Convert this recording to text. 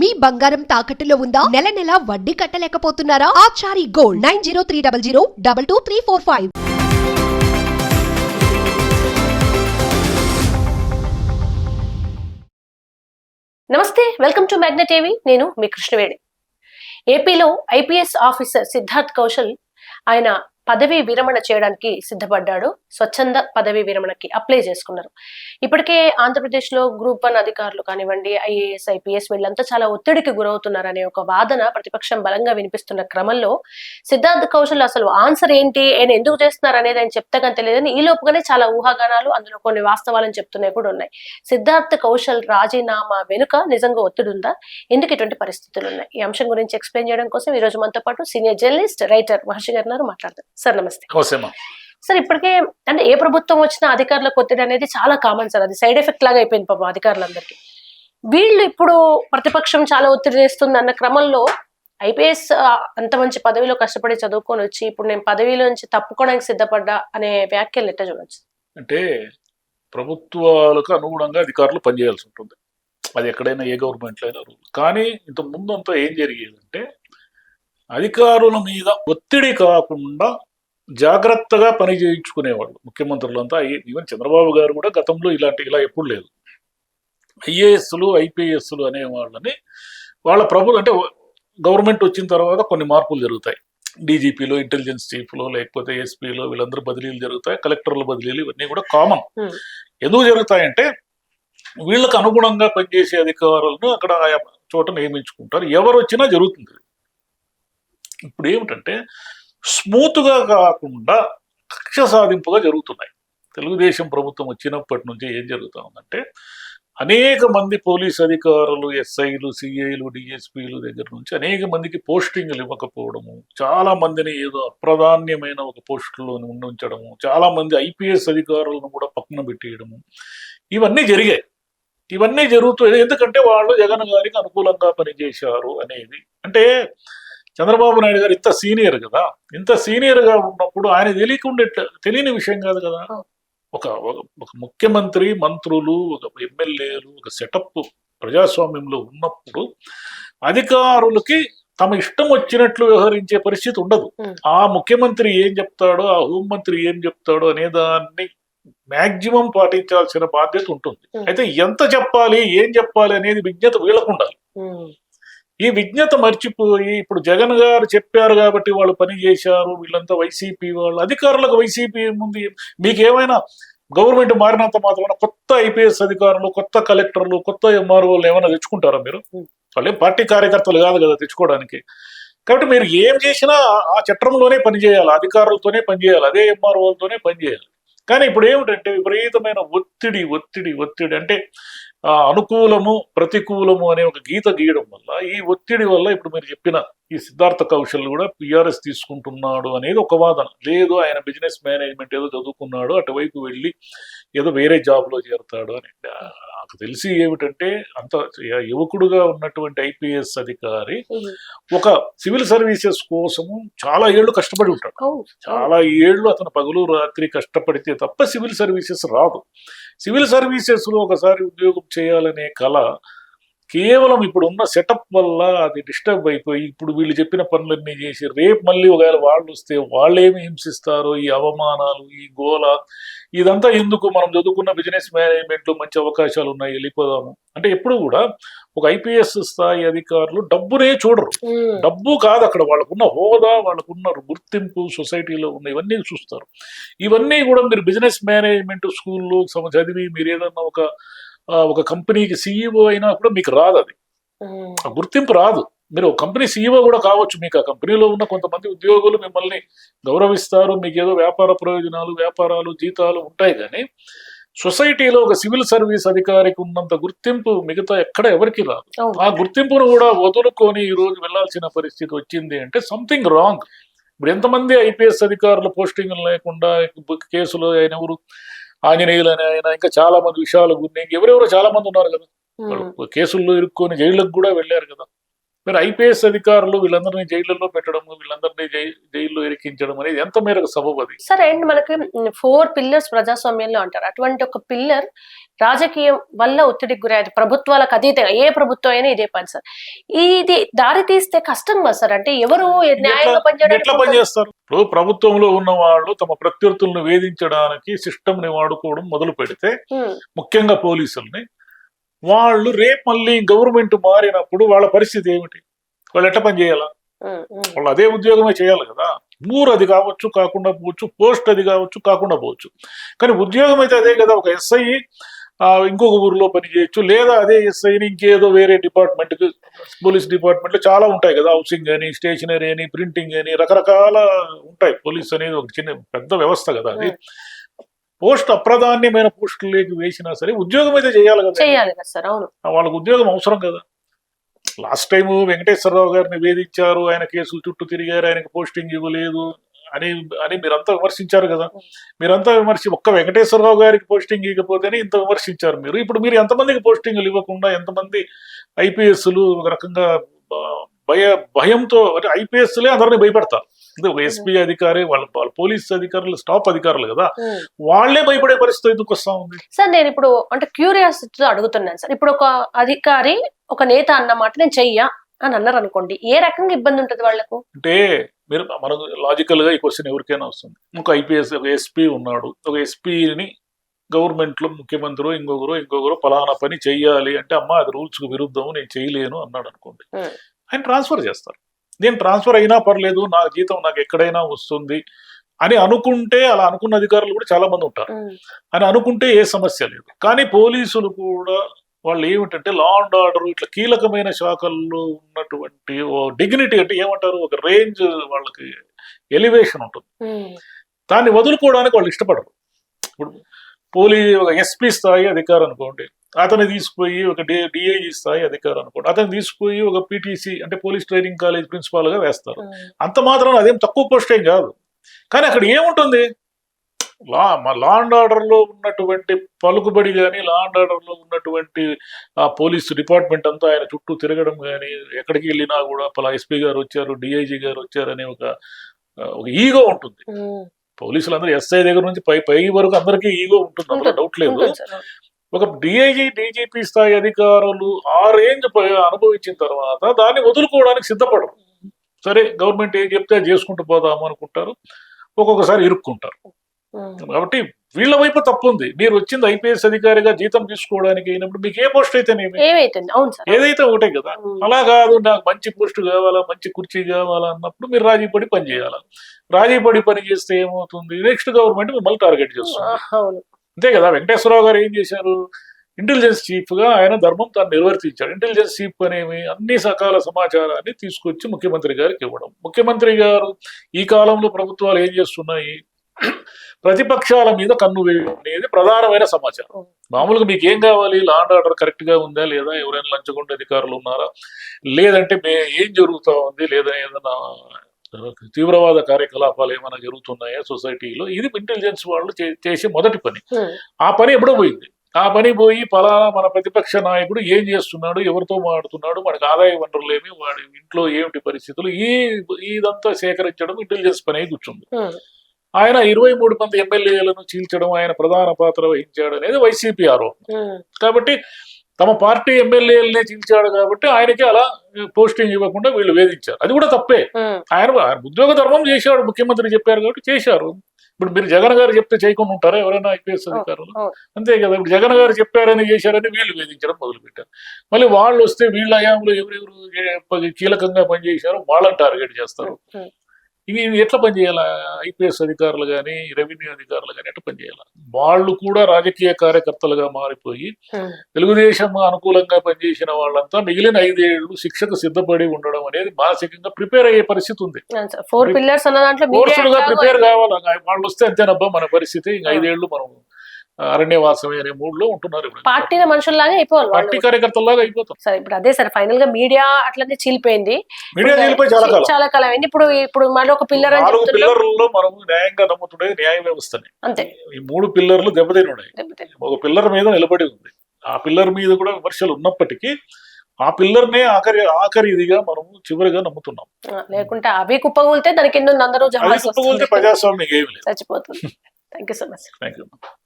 మీ బంగారం తాకట్టులో ఉందా? నెల నెల వడ్డీ కట్టలేకపోతున్నారా? Achari gold nine zero three double zero double two three four five. నమస్తే వెల్కమ్ టు మ్యాగ్నా టీవీ. నేను మీ కృష్ణవేణి. ఏపీలో ఐపీఎస్ ఆఫీసర్ సిద్ధార్థ్ కౌశల్ ఆయన పదవీ విరమణ చేయడానికి సిద్ధపడ్డాడు. స్వచ్ఛంద పదవీ విరమణకి అప్లై చేసుకున్నారు. ఇప్పటికే ఆంధ్రప్రదేశ్లో గ్రూప్ వన్ అధికారులు కానివ్వండి ఐఏఎస్ ఐపీఎస్ వీళ్ళంతా చాలా ఒత్తిడికి గురవుతున్నారనే ఒక వాదన ప్రతిపక్షం బలంగా వినిపిస్తున్న క్రమంలో సిద్ధార్థ్ కౌశల్ అసలు ఆన్సర్ ఏంటి? ఆయన ఎందుకు చేస్తున్నారు అనేది ఆయన చెప్తే కానీ తెలియదని ఈ లోపుగానే చాలా ఊహాగానాలు అందులో కొన్ని వాస్తవాలను చెప్తున్నాయి కూడా ఉన్నాయి. సిద్ధార్థ్ కౌశల్ రాజీనామా వెనుక నిజంగా ఒత్తిడి ఉందా? ఎందుకు ఇటువంటి పరిస్థితులు ఉన్నాయి? ఈ అంశం గురించి ఎక్స్ప్లెయిన్ చేయడం కోసం ఈ రోజు మనతో పాటు సీనియర్ జర్నలిస్ట్ రైటర్ మహర్షి గారు మాట్లాడతారు సార్ నమస్తే. సార్ ఇప్పటికే అంటే ఏ ప్రభుత్వం వచ్చినా అధికారులకు ఒత్తిడి అనేది చాలా కామన్ సార్. అది సైడ్ ఎఫెక్ట్ లాగా అయిపోయింది పాపం అధికారులందరికీ. వీళ్ళు ఇప్పుడు ప్రతిపక్షం చాలా ఒత్తిడి చేస్తుంది అన్న క్రమంలో ఐపీఎస్ అంత మంచి పదవిలో కష్టపడి చదువుకొని వచ్చి ఇప్పుడు నేను పదవిలో నుంచి తప్పుకోవడానికి సిద్ధపడ్డా అనే వ్యాఖ్యలు ఎట్లా చూడొచ్చు? అంటే ప్రభుత్వాలకు అనుగుణంగా అధికారులు పనిచేయాల్సి ఉంటుంది. అది ఎక్కడైనా ఏ గవర్నమెంట్లో అయినా రూల్. కానీ ఇంత ముందంతా ఏం జరిగేదంటే అధికారుల మీద ఒత్తిడి కాకుండా జాగ్రత్తగా పని చేయించుకునేవాళ్ళు ముఖ్యమంత్రులంతా. ఈవెన్ చంద్రబాబు గారు కూడా గతంలో ఇలాంటి ఇలా ఎప్పుడు లేదు. ఐఏఎస్లు ఐపీఎస్లు అనే వాళ్ళని వాళ్ళ ప్రభు అంటే గవర్నమెంట్ వచ్చిన తర్వాత కొన్ని మార్పులు జరుగుతాయి. డీజీపీలో ఇంటెలిజెన్స్ చీఫ్లో లేకపోతే ఎస్పీలో వీళ్ళందరూ బదిలీలు జరుగుతాయి. కలెక్టర్ల బదిలీలు ఇవన్నీ కూడా కామన్. ఎందుకు జరుగుతాయంటే వీళ్ళకి అనుగుణంగా పనిచేసే అధికారులను అక్కడ ఆయా చోట నియమించుకుంటారు. ఎవరు వచ్చినా జరుగుతుంది. ఇప్పుడు ఏమిటంటే స్మూత్గా కాకుండా కక్ష సాధింపుగా జరుగుతున్నాయి. తెలుగుదేశం ప్రభుత్వం వచ్చినప్పటి నుంచి ఏం జరుగుతుందంటే అనేక మంది పోలీస్ అధికారులు ఎస్ఐలు సిఐలు డిఎస్పీలు దగ్గర నుంచి అనేక మందికి పోస్టింగ్లు ఇవ్వకపోవడము చాలా మందిని ఏదో అప్రధాన్యమైన ఒక పోస్టులో ఉంచడము చాలా మంది ఐపీఎస్ అధికారులను కూడా పక్కన పెట్టేయడము ఇవన్నీ జరిగాయి. ఇవన్నీ జరుగుతాయి ఎందుకంటే వాళ్ళు జగన్ గారికి అనుకూలంగా పనిచేశారు అనేది అంటే చంద్రబాబు నాయుడు గారు ఇంత సీనియర్ కదా? ఇంత సీనియర్గా ఉన్నప్పుడు ఆయన తెలియకుండా తెలియని విషయం కాదు కదా? ఒక ఒక- ముఖ్యమంత్రి మంత్రులు ఒక ఎమ్మెల్యేలు ఒక సెటప్ ప్రజాస్వామ్యంలో ఉన్నప్పుడు అధికారులకి తమ ఇష్టం వచ్చినట్లు వ్యవహరించే పరిస్థితి ఉండదు. ఆ ముఖ్యమంత్రి ఏం చెప్తాడో ఆ హోంమంత్రి ఏం చెప్తాడో అనే దాన్ని మాక్సిమం పాటించాల్సిన బాధ్యత ఉంటుంది. అయితే ఎంత చెప్పాలి ఏం చెప్పాలి అనేది విజ్ఞత వీళ్ళకు ఉండాలి ఈ విజ్ఞత మర్చిపోయి ఇప్పుడు జగన్ గారు చెప్పారు కాబట్టి వాళ్ళు పని చేశారు వీళ్ళంతా వైసీపీ వాళ్ళు అధికారులకు వైసీపీ ముందు మీకేమైనా గవర్నమెంట్ మారినంత మాత్రమే కొత్త ఐపీఎస్ అధికారులు కొత్త కలెక్టర్లు కొత్త ఎంఆర్ఓలు ఏమైనా తెచ్చుకుంటారా మీరు. వాళ్ళేం పార్టీ కార్యకర్తలు కాదు కదా తెచ్చుకోవడానికి. కాబట్టి మీరు ఏం చేసినా ఆ- చట్టంలోనే పనిచేయాలి అధికారులతోనే పనిచేయాలి అదే ఎంఆర్ఓలతోనే పనిచేయాలి కానీ ఇప్పుడు ఏమిటంటే విపరీతమైన ఒత్తిడి ఒత్తిడి ఒత్తిడి. అంటే అనుకూలము ప్రతికూలము అనే ఒక గీత గీయడం వల్ల ఈ ఒత్తిడి వల్ల ఇప్పుడు మీరు చెప్పిన ఈ సిద్ధార్థ కౌశల్ కూడా పిఆర్ఎస్ తీసుకుంటున్నాడు అనేది ఒక వాదన. లేదు ఆయన బిజినెస్ మేనేజ్మెంట్ ఏదో చదువుకున్నాడు అటువైపు వెళ్ళి ఏదో వేరే జాబ్లో అని. నాకు తెలిసి ఏమిటంటే అంత యువకుడుగా ఉన్నటువంటి ఐపీఎస్ అధికారి ఒక సివిల్ సర్వీసెస్ కోసము చాలా ఏళ్ళు కష్టపడి ఉంటాడు. చాలా ఏళ్ళు అతను పగలు రాత్రి కష్టపడితే తప్ప సివిల్ సర్వీసెస్ రాదు. సివిల్ సర్వీసెస్లో ఒకసారి ఉద్యోగం చేయాలనే కళ కేవలం ఇప్పుడు ఉన్న సెటప్ వల్ల అది డిస్టర్బ్ అయిపోయి ఇప్పుడు వీళ్ళు చెప్పిన పనులన్నీ చేసి రేపు మళ్ళీ ఒకవేళ వాళ్ళు వస్తే వాళ్ళేమి హింసిస్తారో ఈ అవమానాలు ఈ గోల ఇదంతా ఎందుకు మనం చదువుకున్న బిజినెస్ మేనేజ్మెంట్లో మంచి అవకాశాలు ఉన్నాయి? వెళ్ళిపోదాము. అంటే ఎప్పుడు కూడా ఒక ఐపీఎస్ స్థాయి అధికారులు డబ్బునే చూడరు. డబ్బు కాదు అక్కడ వాళ్ళకున్న హోదా వాళ్ళకున్న గుర్తింపు సొసైటీలో ఉన్న ఇవన్నీ చూస్తారు. ఇవన్నీ కూడా మీరు బిజినెస్ మేనేజ్మెంట్ స్కూల్లో చదివి మీరు ఏదన్నా ఒక ఒక కంపెనీకి సీఈఓ అయినా కూడా మీకు రాదు అది. గుర్తింపు రాదు. మీరు ఒక కంపెనీ సీఈఓ కూడా కావచ్చు మీకు ఆ కంపెనీలో ఉన్న కొంతమంది ఉద్యోగులు మిమ్మల్ని గౌరవిస్తారు మీకు ఏదో వ్యాపార ప్రయోజనాలు వ్యాపారాలు జీతాలు ఉంటాయి కానీ సొసైటీలో ఒక సివిల్ సర్వీస్ అధికారికి ఉన్నంత గుర్తింపు మిగతా ఎక్కడ ఎవరికి రాదు. ఆ గుర్తింపును కూడా వదులుకొని ఈ రోజు వెళ్ళాల్సిన పరిస్థితి వచ్చింది అంటే సంథింగ్ రాంగ్ ఇప్పుడు ఎంతమంది ఐపీఎస్ అధికారుల పోస్టింగ్ లేకుండా కేసులు ఆయన ఎవరు? ఆంజనేయులు అని ఆయన ఇంకా చాలా మంది విషయాలు గురించి ఎవరెవరో చాలా మంది ఉన్నారు కదా కేసుల్లో ఇరుక్కొని జైళ్ళకు కూడా వెళ్ళారు కదా. మరి ఐపీఎస్ అధికారులు వీళ్ళందరినీ జైళ్ళలో పెట్టడం వీళ్ళందరినీ జైల్లో ఇరికించడం అనేది ఎంత మేరకు సబబు అది? సరే అండ్ మనకి ఫోర్ పిల్లర్స్ ప్రజాస్వామ్యంలో అంటారు. అటువంటి ఒక పిల్లర్ రాజకీయం వల్ల ఒత్తిడికి గురయ్యేది ప్రభుత్వాలకు అతీతంగా ఏ ప్రభుత్వం అయినా ఇదే పని సార్. ఇది దారి తీస్తే కష్టం కదా సార్? అంటే ఎవరు న్యాయంగా పనిచేస్తారు ఇప్పుడు ప్రభుత్వంలో ఉన్న వాళ్ళు తమ ప్రత్యర్థులను వేధించడానికి సిస్టమ్ని వాడుకోవడం మొదలు పెడితే ముఖ్యంగా పోలీసుల్ని వాళ్ళు రేపు మళ్ళీ గవర్నమెంట్ మారినప్పుడు వాళ్ళ పరిస్థితి ఏమిటి? వాళ్ళు ఎట్లా పని చేయాలా? వాళ్ళు అదే ఉద్యోగమే చేయాలి కదా. ఊరు అది కావచ్చు కాకుండా పోవచ్చు పోస్ట్ అది కావచ్చు కాకుండా పోవచ్చు. కానీ ఉద్యోగం అయితే అదే కదా ఒక ఎస్ఐ ఇంకొక ఊరిలో పని చేయొచ్చు. లేదా అదే ఎస్ఐని ఇంకేదో వేరే డిపార్ట్మెంట్ పోలీస్ డిపార్ట్మెంట్లో చాలా ఉంటాయి కదా. హౌసింగ్ అని స్టేషనరీ అని ప్రింటింగ్ అని రకరకాల ఉంటాయి. పోలీస్ అనేది ఒక చిన్న పెద్ద వ్యవస్థ కదా అది. పోస్ట్ అప్రధాన్యమైన పోస్టులకి వేసినా సరే ఉద్యోగం అయితే చేయాలి కదా. చేయాలి కదా సార్ అవును. వాళ్ళకు ఉద్యోగం అవసరం కదా. లాస్ట్ టైం వెంకటేశ్వరరావు గారిని వేధించారు ఆయన కేసులు చుట్టూ తిరిగారు ఆయనకి పోస్టింగ్ ఇవ్వలేదు అని అని మీరంతా విమర్శించారు కదా. మీరంతా విమర్శి ఒక్క వెంకటేశ్వరరావు గారికి పోస్టింగ్ ఇవ్వకపోతేనే ఇంత విమర్శించారు మీరు. ఇప్పుడు మీరు ఎంతమందికి పోస్టింగ్లు ఇవ్వకుండా ఎంతమంది ఐపీఎస్లు ఒక రకంగా భయ భయంతో అంటే ఐపీఎస్లే అందరినీ భయపెడతారు. ఇది ఒక ఎస్పీ అధికారి వాళ్ళ వాళ్ళ పోలీస్ అధికారులు స్టాప్ అధికారులు కదా. వాళ్ళే భయపడే పరిస్థితి ఎందుకు వస్తా ఉంది? సార్ నేను ఇప్పుడు అంటే క్యూరియాసిటీతో అడుగుతున్నాను సార్. ఇప్పుడు ఒక అధికారి ఒక నేత అన్నమాట నేను చెయ్యా అని అన్నారు అనుకోండి ఏ రకంగా ఇబ్బంది ఉంటుంది వాళ్ళకు? అంటే మీరు మనకు లాజికల్గా ఈ క్వశ్చన్ ఎవరికైనా వస్తుంది. ఒక ఐపీఎస్ ఒక ఎస్పీ ఉన్నాడు. ఒక ఎస్పీని గవర్నమెంట్లో ముఖ్యమంత్రి ఇంకొకరు ఇంకొకరు ఫలానా పని చెయ్యాలి అంటే అమ్మా అది రూల్స్కు విరుద్ధం నేను చేయలేను అన్నాడు అనుకోండి. ఆయన ట్రాన్స్ఫర్ చేస్తారు. నేను ట్రాన్స్ఫర్ అయినా పర్లేదు నా జీతం నాకు ఎక్కడైనా వస్తుంది అని అనుకుంటే అలా అనుకున్న అధికారులు కూడా చాలా మంది ఉంటారు. అని అనుకుంటే ఏ సమస్య లేదు. కానీ పోలీసులు కూడా వాళ్ళు ఏమిటంటే లా అండ్ ఆర్డర్ ఇట్లా కీలకమైన శాఖల్లో ఉన్నటువంటి డిగ్నిటీ అంటే ఏమంటారు? ఒక రేంజ్ వాళ్ళకి ఎలివేషన్ ఉంటుంది. దాన్ని వదులుకోవడానికి వాళ్ళు ఇష్టపడరు. ఇప్పుడు పోలీ ఒక ఎస్పీ స్థాయి అధికారం అనుకోండి అతన్ని తీసుకుపోయి ఒక డి డిఐజీ స్థాయి అధికారం అనుకోండి అతన్ని తీసుకుపోయి ఒక పీటీసీ అంటే పోలీస్ ట్రైనింగ్ కాలేజ్ ప్రిన్సిపాల్గా వేస్తారు అంత మాత్రం అదేం తక్కువ పోస్ట్ ఏం కాదు. కానీ అక్కడ ఏముంటుంది? లా మా లా అండ్ ఆర్డర్లో ఉన్నటువంటి పలుకుబడి కానీ లా అండ్ ఆర్డర్లో ఉన్నటువంటి ఆ పోలీసు డిపార్ట్మెంట్ అంతా ఆయన చుట్టూ తిరగడం కానీ ఎక్కడికి వెళ్ళినా కూడా పలా ఎస్పీ గారు వచ్చారు డిఐజీ గారు వచ్చారు అనే ఒక ఒక ఈగో ఉంటుంది. పోలీసులందరూ ఎస్ఐ దగ్గర నుంచి పై పై వరకు అందరికీ ఈగో ఉంటుంది. డౌట్ లేదు. ఒక డిఐజీ డీజీపీ స్థాయి అధికారులు ఆ రేంజ్ అనుభవించిన తర్వాత దాన్ని వదులుకోవడానికి సిద్ధపడరు. సరే గవర్నమెంట్ ఏం చెప్తే చేసుకుంటూ పోదాము అనుకుంటారు. ఒక్కొక్కసారి ఇరుక్కుంటారు. కాబట్టి వీళ్ళ వైపు తప్పు ఉంది. మీరు వచ్చింది ఐపీఎస్ అధికారిగా జీతం తీసుకోవడానికి అయినప్పుడు మీకు ఏ పోస్ట్ అయితేనేమి? ఏదైతే ఒకటే కదా. అలా కాదు నాకు మంచి పోస్ట్ కావాలా మంచి కుర్చీ కావాలా అన్నప్పుడు మీరు రాజీ పడి పని చేయాలా? రాజీ పడి పని చేస్తే ఏమవుతుంది? నెక్స్ట్ గవర్నమెంట్ మిమ్మల్ని టార్గెట్ చేస్తుంది. అంతే కదా వెంకటేశ్వరరావు గారు ఏం చేశారు? ఇంటెలిజెన్స్ చీఫ్గా ఆయన ధర్మం తాను నిర్వర్తించాడు. ఇంటెలిజెన్స్ చీఫ్ అనేవి అన్ని సకాల సమాచారాన్ని తీసుకొచ్చి ముఖ్యమంత్రి గారికి ఇవ్వడం. ముఖ్యమంత్రి గారు ఈ కాలంలో ప్రభుత్వాలు ఏం చేస్తున్నాయి? ప్రతిపక్షాల మీద కన్ను వేయడం అనేది ప్రధానమైన సమాచారం. మామూలుగా మీకు ఏం కావాలి? లా అండ్ ఆర్డర్ కరెక్ట్గా ఉందా? లేదా ఎవరైనా లంచగొండ అధికారులు ఉన్నారా? లేదంటే మే ఏం జరుగుతా ఉంది? లేదా ఏదైనా తీవ్రవాద కార్యకలాపాలు ఏమైనా జరుగుతున్నాయా సొసైటీలో? ఇది ఇంటెలిజెన్స్ వాళ్ళు చేసే మొదటి పని. ఆ పని ఎప్పుడో పోయింది. ఆ పని పోయి పలానా మన ప్రతిపక్ష నాయకుడు ఏం చేస్తున్నాడు ఎవరితో మాడుతున్నాడు మనకు ఆదాయ వనరులు ఏమి వాడి ఇంట్లో ఏమిటి పరిస్థితులు ఈ ఇదంతా సేకరించడం ఇంటెలిజెన్స్ పని కూర్చుంది. ఆయన ఇరవై మూడు మంది ఎమ్మెల్యేలను చీల్చడం ఆయన ప్రధాన పాత్ర వహించాడు అనేది వైసీపీ ఆరోపణ. కాబట్టి తమ పార్టీ ఎమ్మెల్యేలనే చీల్చాడు కాబట్టి ఆయనకి అలా పోస్టింగ్ ఇవ్వకుండా వీళ్ళు వేధించారు. అది కూడా తప్పే. ఆయన ఉద్యోగ ధర్మం చేశాడు ముఖ్యమంత్రి చెప్పారు కాబట్టి చేశారు. ఇప్పుడు మీరు జగన్ గారు చెప్తే చేయకుండా ఉంటారా? ఎవరైనా ఐపీఎస్ అధికారులు. అంతే కదా ఇప్పుడు జగన్ గారు చెప్పారని చేశారని వీళ్ళు వేధించడం మొదలుపెట్టారు. మళ్ళీ వాళ్ళు వస్తే వీళ్ళ హయాంలో ఎవరెవరు కీలకంగా పనిచేశారో వాళ్ళని టార్గెట్ చేస్తారు. ఇవి ఎట్లా పనిచేయాలా? ఐపీఎస్ అధికారులు కానీ రెవెన్యూ అధికారులు కానీ ఎట్లా పనిచేయాలా? వాళ్ళు కూడా రాజకీయ కార్యకర్తలుగా మారిపోయి తెలుగుదేశం అనుకూలంగా పనిచేసిన వాళ్ళంతా మిగిలిన ఐదేళ్ళు శిక్షకు సిద్ధపడి ఉండడం అనేది మానసికంగా ప్రిపేర్ అయ్యే పరిస్థితి ఉంది. ఫోర్ పిల్లర్స్ ప్రిపేర్ కావాలి? వాళ్ళు వస్తే అంతేనబ్బా మన పరిస్థితి. ఇంకా ఐదేళ్ళు మనం అరణ్యవాసమే అనే మూడ్లో ఉంటున్నారు పార్టీల మనుషుల్లాగే అయిపోవాలి పార్టీ వాళ్ళు కార్యకర్తలాగా అయిపోతాం సరే ఇప్పుడు అదే సార్ ఫైనల్గా మీడియా అట్లనే చీలిపోయింది. మీడియా నిలిపోయి చాలా కాలం. చాలా కాలం అయింది. ఇప్పుడు ఇప్పుడు మళ్ళీ ఒక పిల్లర్ పిల్లర్లలో మనం న్యాయంగా నమ్ముతుండే న్యాయ వ్యవస్థని. అంతే. ఈ మూడు పిల్లర్లు దెబ్బతిన్నాయి. దెబ్బతింది. ఒక పిల్లర్ మీద నిలబడి ఉంది. ఆ పిల్లర్ మీద కూడా విమర్శలు ఉన్నప్పటికీ ఆ పిల్లర్నే ఆఖరి ఆఖరి ఇదిగా మనం చివరిగా నమ్ముతున్నాం. లేకుంటే అవి కుప్పగూలితే దానికి ఎన్నో అందరూ వస్తుంది. ప్రజాస్వామ్యం ఏమి లేదు. చచ్చిపోతుంది. Thank you so much thank you